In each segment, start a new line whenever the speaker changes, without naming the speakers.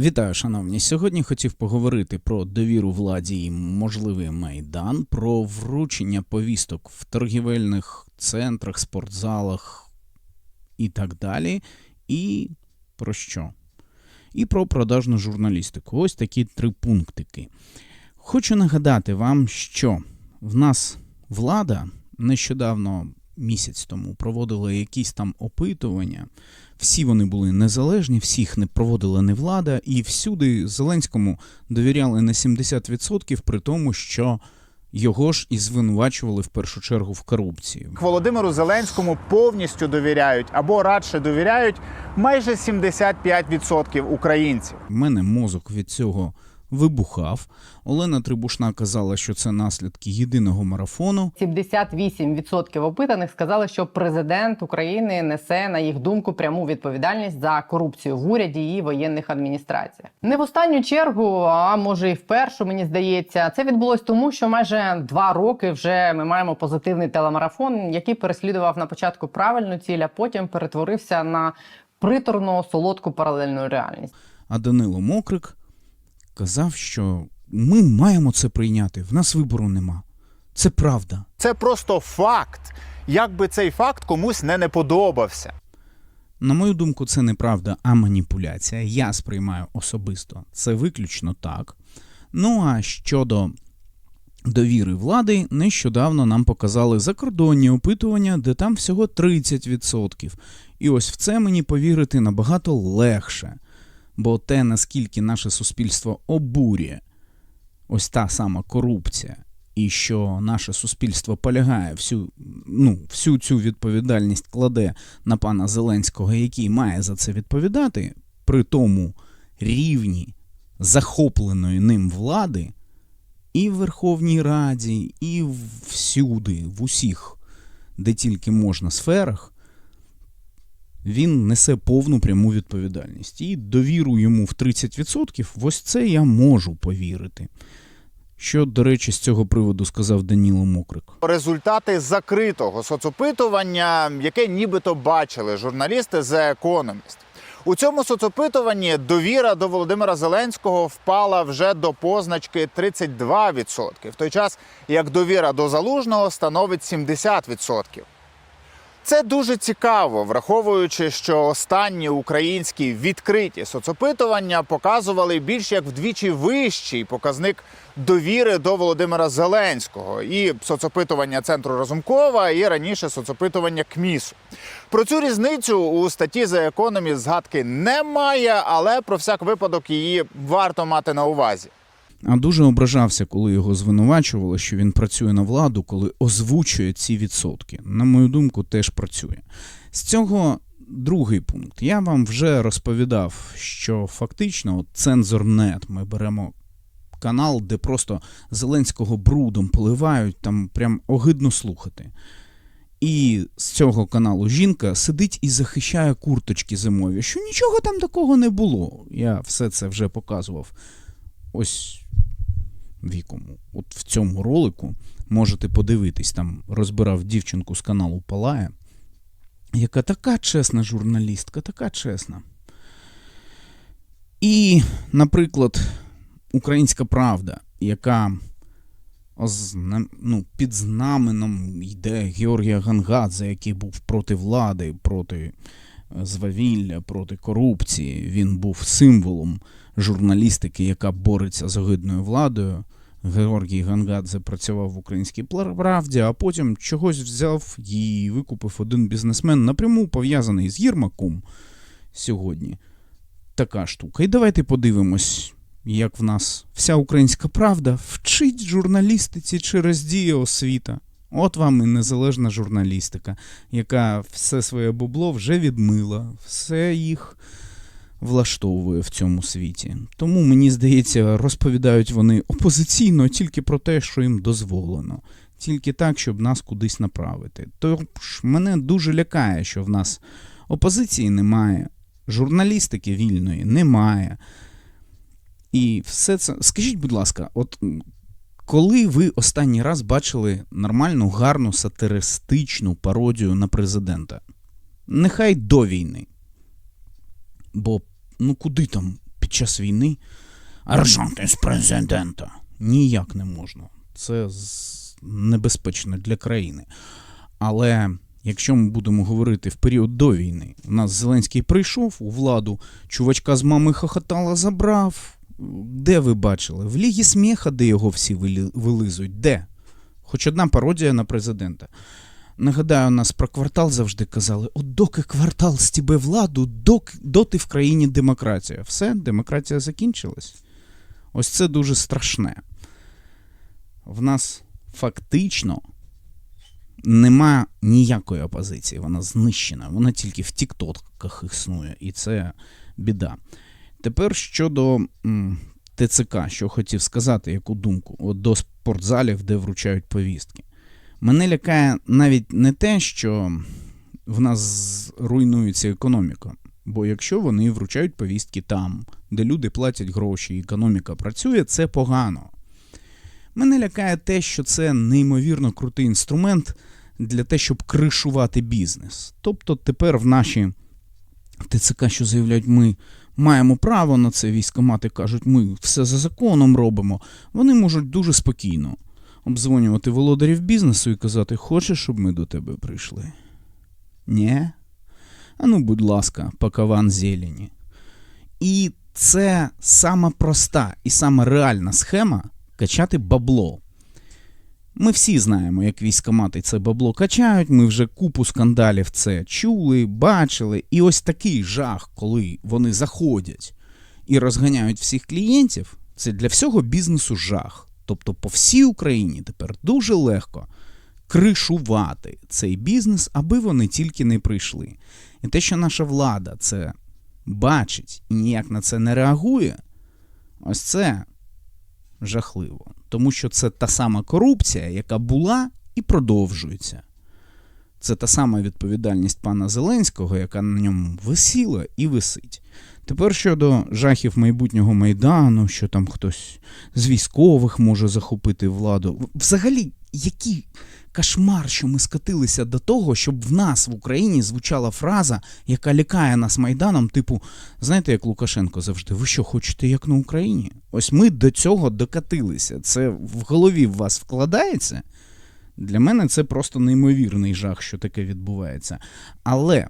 Вітаю, шановні. Сьогодні хотів поговорити про довіру владі і можливий майдан, про вручення повісток в торгівельних центрах, спортзалах і так далі. І про що? І про продажну журналістику. Ось такі три пунктики. Хочу нагадати вам, що в нас влада нещодавно, місяць тому, проводила якісь там опитування. Всі вони були незалежні, всіх не проводила не влада, і всюди Зеленському довіряли на 70%, при тому, що його ж і звинувачували в першу чергу в корупції.
Володимиру Зеленському повністю довіряють або радше довіряють майже 75% українців.
В мене мозок від цього вибухав. Олена Трибушна казала, що це наслідки єдиного марафону.
78% опитаних сказали, що президент України несе на їх думку пряму відповідальність за корупцію в уряді і воєнних адміністраціях. Не в останню чергу, а може і в першу, мені здається, це відбулось тому, що майже два роки вже ми маємо позитивний телемарафон, який переслідував на початку правильну ціль, а потім перетворився на приторно солодку паралельну реальність.
А Данило Мокрик казав, що ми маємо це прийняти. В нас вибору нема. Це правда.
Це просто факт. Як би цей факт комусь не не подобався.
На мою думку, це не правда, а маніпуляція. Я сприймаю особисто це виключно так. Ну а щодо довіри влади, нещодавно нам показали закордонні опитування, де там всього 30%. І ось в це мені повірити набагато легше. Бо те, наскільки наше суспільство обурює ось та сама корупція, і що наше суспільство полягає всю, ну, всю цю відповідальність кладе на пана Зеленського, який має за це відповідати, при тому рівні захопленої ним влади і в Верховній Раді, і всюди, в усіх, де тільки можна сферах, він несе повну пряму відповідальність. І довіру йому в 30%, ось це я можу повірити. Що, до речі, з цього приводу сказав Даніло Мокрик.
Результати закритого соцопитування, яке нібито бачили журналісти The Economist. У цьому соцопитуванні довіра до Володимира Зеленського впала вже до позначки 32%, в той час як довіра до залужного становить 70%. Це дуже цікаво, враховуючи, що останні українські відкриті соцопитування показували більш як вдвічі вищий показник довіри до Володимира Зеленського і соцопитування центру Разумкова, і раніше соцопитування КМІСу. Про цю різницю у статті The Economist згадки немає, але про всяк випадок її варто мати на увазі.
А дуже ображався, коли його звинувачували, що він працює на владу, коли озвучує ці відсотки. На мою думку, теж працює. З цього другий пункт. Я вам вже розповідав, що фактично цензорнет ми беремо канал, де просто Зеленського брудом поливають, там прям огидно слухати. І з цього каналу жінка сидить і захищає курточки зимові, що нічого там такого не було. Я все це вже показував. Ось вікому. От в цьому ролику можете подивитись, там розбирав дівчинку з каналу Палая, яка така чесна журналістка, така чесна. І, наприклад, Українська Правда, яка ну, під знаменом йде Георгія Гангадзе, який був проти влади, проти звавілля, проти корупції. Він був символом журналістики, яка бореться з огидною владою. Георгій Гангадзе працював в українській правді, а потім чогось взяв і викупив один бізнесмен напряму пов'язаний з Єрмаком сьогодні. Така штука. І давайте подивимось, як в нас вся українська правда вчить журналістиці через дія освіта. От вам і незалежна журналістика, яка все своє бубло вже відмила, все їх влаштовує в цьому світі. Тому, мені здається, розповідають вони опозиційно тільки про те, що їм дозволено, тільки так, щоб нас кудись направити. Тож мене дуже лякає, що в нас опозиції немає, журналістики вільної немає. І все це. Скажіть, будь ласка, от коли ви останній раз бачили нормальну, гарну сатиристичну пародію на президента? Нехай до війни. Бо ну куди там під час війни рожати з президента. Ніяк не можна. Це небезпечно для країни. Але якщо ми будемо говорити в період до війни, у нас Зеленський прийшов у владу, чувачка з мами хохотала, забрав. Де ви бачили? В Лігі сміха, де його всі вилизують? Де? Хоч одна пародія на президента. Нагадаю, у нас про квартал завжди казали: от доки квартал стібе владу, док, доти в країні демократія. Все, демократія закінчилась. Ось це дуже страшне. В нас фактично нема ніякої опозиції, вона знищена, вона тільки в тіктоках існує, і це біда. Тепер щодо ТЦК, що хотів сказати, яку думку, от до спортзалів, де вручають повістки. Мене лякає навіть не те, що в нас руйнується економіка. Бо якщо вони вручають повістки там, де люди платять гроші, і економіка працює, це погано. Мене лякає те, що це неймовірно крутий інструмент для те, щоб кришувати бізнес. Тобто тепер в наші ТЦК, що заявляють, ми маємо право на це, військомати кажуть, ми все за законом робимо, вони можуть дуже спокійно обдзвонювати володарів бізнесу і казати, хочеш, щоб ми до тебе прийшли? Ні? А ну, будь ласка, пакаван зелені. І це сама проста і сама реальна схема качати бабло. Ми всі знаємо, як військомати це бабло качають. Ми вже купу скандалів це чули, бачили. І ось такий жах, коли вони заходять і розганяють всіх клієнтів, це для всього бізнесу жах. Тобто по всій Україні тепер дуже легко кришувати цей бізнес, аби вони тільки не прийшли. І те, що наша влада це бачить і ніяк на це не реагує, ось це жахливо. Тому що це та сама корупція, яка була і продовжується. Це та сама відповідальність пана Зеленського, яка на ньому висіла і висить. Тепер щодо жахів майбутнього майдану, що там хтось з військових може захопити владу. Взагалі, який кошмар, що ми скотилися до того, щоб в нас в Україні звучала фраза, яка лякає нас майданом, типу, знаєте, як Лукашенко завжди, ви що хочете, як на Україні? Ось ми до цього докатилися. Це в голові в вас вкладається. Для мене це просто неймовірний жах, що таке відбувається. Але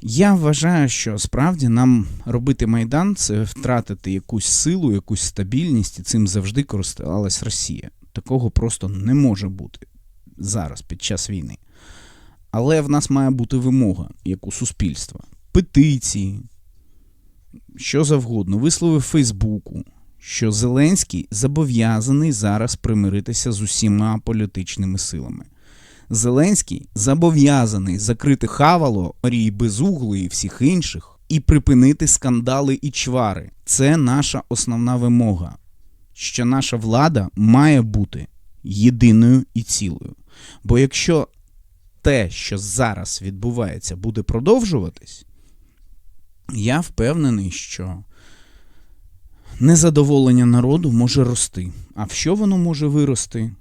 я вважаю, що справді нам робити майдан це втратити якусь силу, якусь стабільність, і цим завжди користувалась Росія. Такого просто не може бути зараз, під час війни. Але в нас має бути вимога, як у суспільства, петиції, що завгодно, вислови Фейсбуку, що Зеленський зобов'язаний зараз примиритися з усіма політичними силами. Зеленський зобов'язаний закрити хавало, Марії Безуглої і всіх інших і припинити скандали і чвари. Це наша основна вимога, що наша влада має бути єдиною і цілою. Бо якщо те, що зараз відбувається, буде продовжуватись, я впевнений, що незадоволення народу може рости. А в що воно може вирости?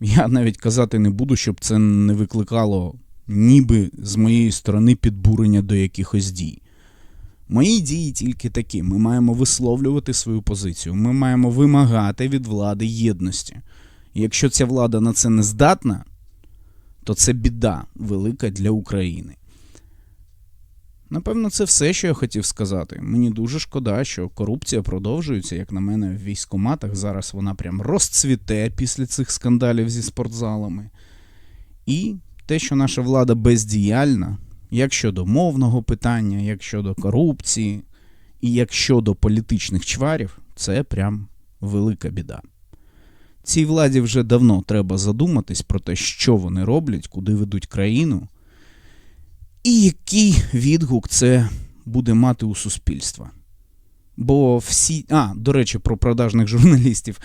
Я навіть казати не буду, щоб це не викликало ніби з моєї сторони підбурення до якихось дій. Мої дії тільки такі: ми маємо висловлювати свою позицію, ми маємо вимагати від влади єдності. І якщо ця влада на це не здатна, то це біда велика для України. Напевно, це все, що я хотів сказати. Мені дуже шкода, що корупція продовжується, як на мене, в військкоматах. Зараз вона прям розцвіте після цих скандалів зі спортзалами. І те, що наша влада бездіяльна, як щодо мовного питання, як щодо корупції, і як щодо політичних чварів, це прям велика біда. Цій владі вже давно треба задуматись про те, що вони роблять, куди ведуть країну, і який відгук це буде мати у суспільства. Бо всі. А, до речі, про продажних журналістів.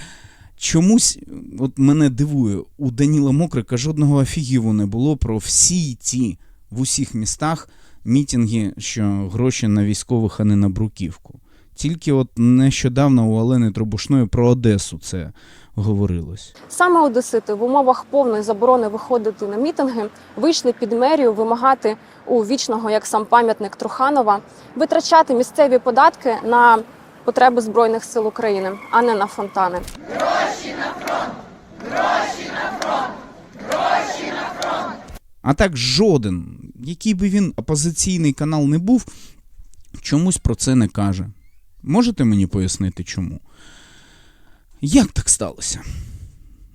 Чомусь от мене дивує, у Даніла Мокрика жодного офігіву не було про всі ті в усіх містах мітинги, що гроші на військових, а не на бруківку. Тільки от нещодавно у Олени Трубушної про Одесу це говорилось.
Саме одесити в умовах повної заборони виходити на мітинги вийшли під мерію вимагати у вічного, як сам пам'ятник Труханова, витрачати місцеві податки на потреби збройних сил України, а не на фонтани.
А так жоден, який би він опозиційний канал не був, чомусь про це не каже. Можете мені пояснити чому? Як так сталося?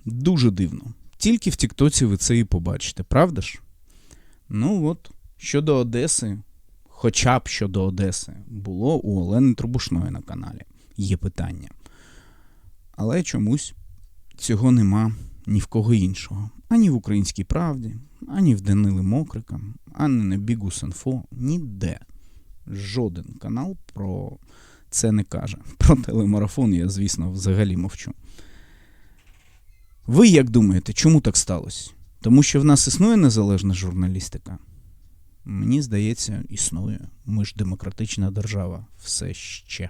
Дуже дивно. Тільки в Тіктоці ви це і побачите, правда ж? Ну от, щодо Одеси, хоча б щодо Одеси, було у Олени Трубушної на каналі. Є питання. Але чомусь цього нема ні в кого іншого. Ані в Українській правді, ані в Данили Мокрика, ані на Бігус.Інфо, ніде. Жоден канал про це не каже. Про телемарафон я, звісно, взагалі мовчу. Ви як думаєте, чому так сталося? Тому що в нас існує незалежна журналістика? Мені здається, існує. Ми ж демократична держава все ще.